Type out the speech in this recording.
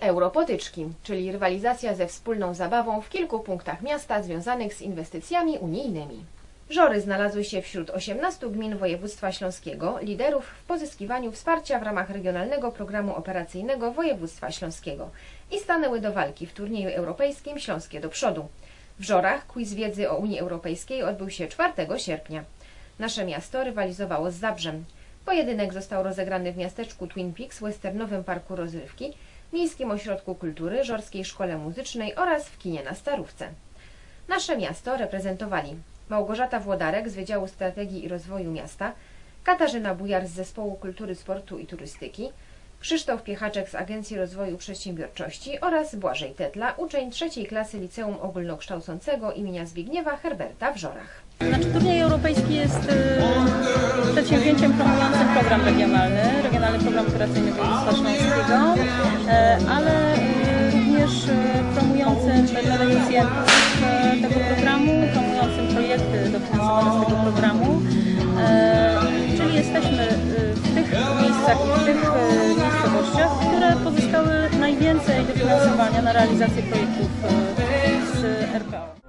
Europotyczki, czyli rywalizacja ze wspólną zabawą w kilku punktach miasta związanych z inwestycjami unijnymi. Żory znalazły się wśród 18 gmin województwa śląskiego, liderów w pozyskiwaniu wsparcia w ramach Regionalnego Programu Operacyjnego Województwa Śląskiego i stanęły do walki w turnieju europejskim Śląskie do przodu. W Żorach quiz wiedzy o Unii Europejskiej odbył się 4 sierpnia. Nasze miasto rywalizowało z Zabrzem. Pojedynek został rozegrany w miasteczku Twin Peaks, Westernowym Parku Rozrywki, Miejskim Ośrodku Kultury, Żorskiej Szkole Muzycznej oraz w kinie na Starówce. Nasze miasto reprezentowali Małgorzata Włodarek z Wydziału Strategii i Rozwoju Miasta, Katarzyna Bujar z Zespołu Kultury, Sportu i Turystyki, Krzysztof Piechaczek z Agencji Rozwoju Przedsiębiorczości oraz Błażej Tetla, uczeń trzeciej klasy Liceum Ogólnokształcącego imienia Zbigniewa Herberta w Żorach. Znaczy turniej europejski jest y, przedsięwzięciem promującym program regionalny, regionalny program operacyjny województwa śląskiego, miejscach i tych e, miejscowościach, które pozyskały najwięcej dofinansowania na realizację projektów e, z RPO.